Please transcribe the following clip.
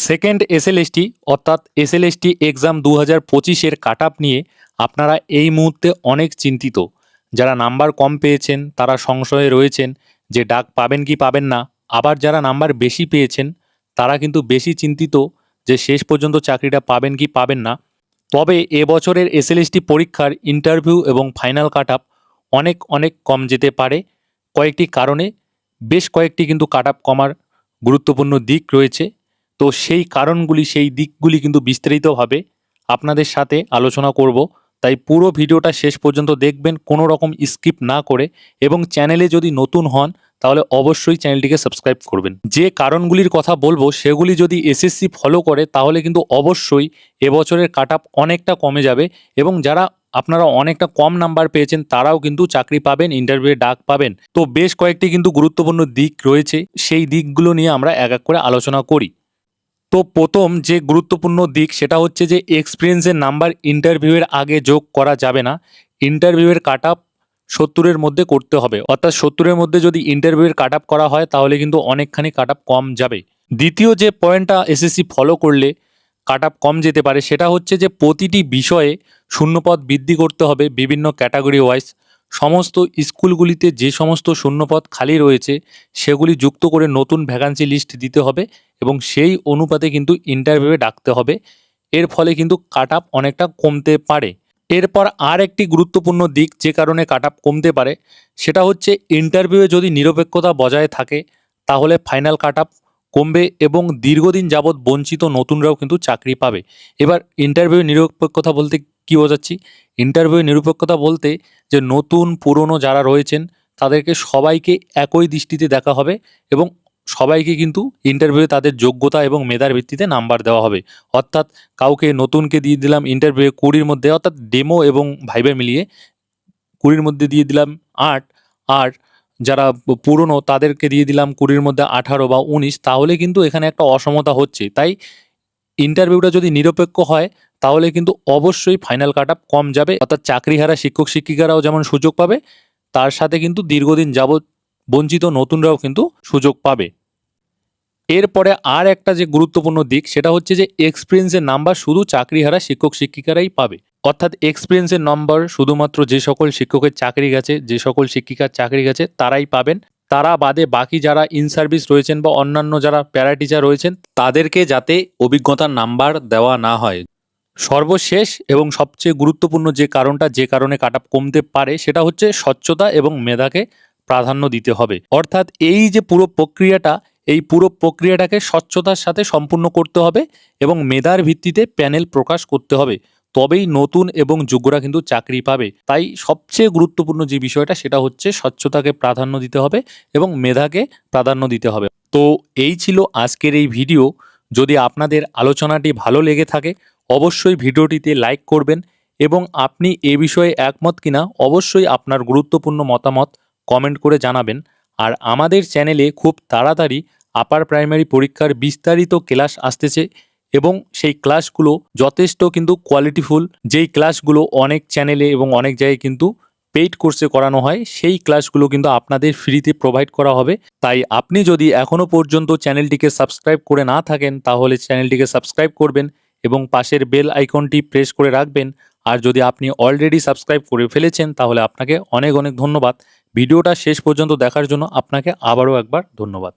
Second SLST অর্থাৎ SLST exam দু হাজার পঁচিশের কাট আপ নিয়ে আপনারা এই মুহূর্তে অনেক চিন্তিত। যারা নাম্বার কম পেয়েছেন, তারা সংশয়ে রয়েছেন যে ডাক পাবেন কি পাবেন না। আবার যারা নাম্বার বেশি পেয়েছেন, তারা কিন্তু বেশি চিন্তিত যে শেষ পর্যন্ত চাকরিটা পাবেন কি পাবেন না। তবে এবছরের এসএলএসটি পরীক্ষার ইন্টারভিউ এবং ফাইনাল কাট আপ অনেক অনেক কম যেতে পারে। কয়েকটি কারণে বেশ কয়েকটি কিন্তু কাট আপ কমার গুরুত্বপূর্ণ দিক রয়েছে। তো সেই কারণগুলি, সেই দিকগুলি কিন্তু বিস্তারিতভাবে আপনাদের সাথে আলোচনা করব। তাই পুরো ভিডিওটা শেষ পর্যন্ত দেখবেন, কোনো রকম স্কিপ না করে এবং চ্যানেলে যদি নতুন হন, তাহলে অবশ্যই চ্যানেলটিকে সাবস্ক্রাইব করবেন। যে কারণগুলির কথা বলব, সেগুলি যদি এসএসসি ফলো করে, তাহলে কিন্তু অবশ্যই এবছরের কাট অনেকটা কমে যাবে এবং যারা আপনারা অনেকটা কম নাম্বার পেয়েছেন, তারাও কিন্তু চাকরি পাবেন ইন্টারভিউ ডাক পাবেন। তো বেশ কয়েকটি কিন্তু গুরুত্বপূর্ণ দিক রয়েছে, সেই দিকগুলো নিয়ে আমরা এক এক করে আলোচনা করি। তো প্রথম যে গুরুত্বপূর্ণ দিক সেটা হচ্ছে যে এক্সপিরিয়েন্সের নাম্বার ইন্টারভিউয়ের আগে যোগ করা যাবে না। ইন্টারভিউয়ের কাট আপ সত্তরের মধ্যে করতে হবে। অর্থাৎ সত্তরের মধ্যে যদি ইন্টারভিউয়ের কাট আপ করা হয়, তাহলে কিন্তু অনেকখানি কাট আপ কম যাবে। দ্বিতীয় যে পয়েন্টটা এসএসসি ফলো করলে কাট আপ কম যেতে পারে, সেটা হচ্ছে যে প্রতিটি বিষয়ে শূন্যপদ বৃদ্ধি করতে হবে বিভিন্ন ক্যাটাগরি ওয়াইজ সমস্ত স্কুলগুলিতে যে সমস্ত শূন্যপদ খালি রয়েছে, সেগুলি যুক্ত করে নতুন ভ্যাকান্সি লিস্ট দিতে হবে। এবং সেই অনুপাতে কিন্তু ইন্টারভিউয়ে ডাকতে হবে। এর ফলে কিন্তু কাট অনেকটা কমতে পারে। এরপর আর একটি গুরুত্বপূর্ণ দিক যে কারণে কাট কমতে পারে, সেটা হচ্ছে ইন্টারভিউয়ে যদি নিরপেক্ষতা বজায় থাকে, তাহলে ফাইনাল কাট কমবে এবং দীর্ঘদিন যাবৎ বঞ্চিত নতুনরাও কিন্তু চাকরি পাবে। এবার ইন্টারভিউ নিরপেক্ষতা বলতে কী বোঝাচ্ছি? ইন্টারভিউ নিরপেক্ষতা বলতে যে নতুন, পুরনো যারা রয়েছেন, তাদেরকে সবাইকে একই দৃষ্টিতে দেখা হবে এবং সবাইকে কিন্তু ইন্টারভিউ তাদের যোগ্যতা এবং মেধার ভিত্তিতে নাম্বার দেওয়া হবে। অর্থাৎ কাউকে নতুনকে দিয়ে দিলাম ইন্টারভিউ কুড়ির মধ্যে, অর্থাৎ ডেমো এবং ভাইবে মিলিয়ে কুড়ির মধ্যে দিয়ে দিলাম আট, আর যারা পুরনো তাদেরকে দিয়ে দিলাম কুড়ির মধ্যে আঠারো বা উনিশ, তাহলে কিন্তু এখানে একটা অসমতা হচ্ছে। তাই ইন্টারভিউটা যদি নিরপেক্ষ হয়, তাহলে কিন্তু অবশ্যই ফাইনাল কাট কম যাবে। অর্থাৎ চাকরিহারা শিক্ষক শিক্ষিকারাও যেমন সুযোগ পাবে, তার সাথে কিন্তু দীর্ঘদিন যাবৎ বঞ্চিত নতুনরাও কিন্তু সুযোগ পাবে। এরপরে আর একটা যে গুরুত্বপূর্ণ দিক, সেটা হচ্ছে যে এক্সপিরিয়েন্সের নাম্বার শুধু চাকরিহারা শিক্ষক শিক্ষিকারাই পাবে। অর্থাৎ এক্সপিরিয়েন্সের নম্বর শুধুমাত্র যে সকল শিক্ষকের চাকরি গেছে, যে সকল শিক্ষিকার চাকরি গেছে, তারাই পাবেন। তারা বাদে বাকি যারা ইন সার্ভিস রয়েছেন বা অন্যান্য যারা প্যারা টিচার রয়েছেন, তাদেরকে যাতে অভিজ্ঞতার নাম্বার দেওয়া না হয়। সর্বশেষ এবং সবচেয়ে গুরুত্বপূর্ণ যে কারণটা, যে কারণে কাটাপ কমতে পারে, সেটা হচ্ছে স্বচ্ছতা এবং মেধাকে প্রাধান্য দিতে হবে। অর্থাৎ এই যে পুরো প্রক্রিয়াটা, এই পুরো প্রক্রিয়াটাকে স্বচ্ছতার সাথে সম্পূর্ণ করতে হবে এবং মেধার ভিত্তিতে প্যানেল প্রকাশ করতে হবে। তবেই নতুন এবং যোগ্যরা কিন্তু চাকরি পাবে। তাই সবচেয়ে গুরুত্বপূর্ণ যে বিষয়টা, সেটা হচ্ছে স্বচ্ছতাকে প্রাধান্য দিতে হবে এবং মেধাকে প্রাধান্য দিতে হবে। তো এই ছিল আজকের এই ভিডিও। যদি আপনাদের আলোচনাটি ভালো লেগে থাকে, অবশ্যই ভিডিওটিতে লাইক করবেন এবং আপনি এ বিষয়ে একমত কিনা, অবশ্যই আপনার গুরুত্বপূর্ণ মতামত কমেন্ট করে জানাবেন। আর আমাদের চ্যানেলে খুব তাড়াতাড়ি আপার প্রাইমারি পরীক্ষার বিস্তারিত ক্লাস আসতেছে এবং সেই ক্লাসগুলো যথেষ্ট কিন্তু কোয়ালিটিফুল যেই ক্লাসগুলো অনেক চ্যানেলে এবং অনেক জায়গায় কিন্তু পেইড কোর্সে করানো হয়, সেই ক্লাসগুলো কিন্তু আপনাদের ফ্রিতে প্রোভাইড করা হবে। তাই আপনি যদি এখনও পর্যন্ত চ্যানেলটিকে সাবস্ক্রাইব করে না থাকেন, তাহলে চ্যানেলটিকে সাবস্ক্রাইব করবেন এবং পাশের বেল আইকনটি প্রেস করে রাখবেন। আর যদি আপনি অলরেডি সাবস্ক্রাইব করে ফেলেছেন, তাহলে আপনাকে অনেক অনেক ধন্যবাদ। ভিডিওটা শেষ পর্যন্ত দেখার জন্য আপনাকে আবারও একবার ধন্যবাদ।